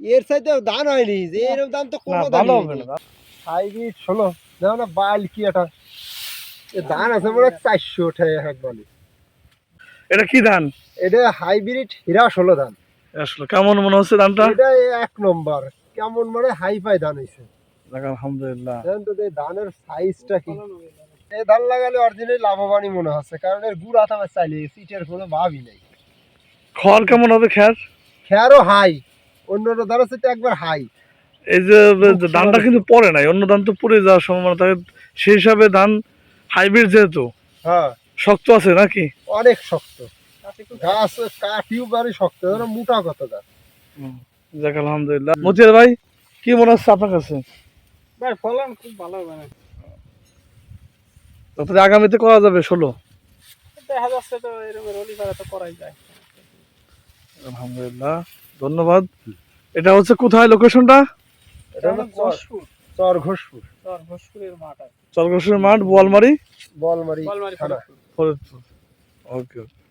এর সাথে ধান হয়নি যে এরকম দাম তো কোনো দাম হবে না হাইব্রিড ষোলো দেখো না বাল কি এটা? ধান আছে মনে হয় চারশো ওঠে এক বলে। এটা কি ধান এটা হাইব্রিড হীরা ষোলো ধান আসলে কেমন মনে হচ্ছে ধানটা এটা এক নম্বর কেমন মানে হাই ফাই ধান হয়েছে। আলহামদুলিল্লাহ। তো ধানের সাইজটা কি। এই ধান লাগালে অরিজিনালি লাভবানই মনে হচ্ছে কারণ এর গুড় আমার চাইলে সিটের কোনো ভাবই নেই। খড় কেমন হবে খ্যার খেয়ারও হাই অন্য অন্য ধানের সাথে একবার হাই। এই যে ধানটা কিন্তু পড়ে নাই অন্য ধান তো পড়ে যাওয়ার সম্ভাবনা থাকে সেই হিসাবে ধান হাইব্রিড যেহেতু হ্যাঁ। শক্ত আছে নাকি? অনেক শক্ত। গাছ কাঠিও বাড়ি শক্ত মোটা কত গাছ যাক আলহামদুলিল্লাহ। মতির ভাই কি মনে হচ্ছে আপনার কাছে? ভাই ফলন খুব ভালো হবে না। তারপরে আগামীতে করা যাবে ষোলো? দেখা যাচ্ছে তো এরকম রলি পারে তো করাই যায়। আলহামদুলিল্লাহ ধন্যবাদ। এটা হচ্ছে কোথায় লোকেশনটা? এটা হলো চর চর ঘোষপুর ঘোষপুরের মাঠ মাঠ বোয়ালমারি? বলমারি বলমারি থানা। ফরিদপুর। ফরিদপুর। ওকে ওকে।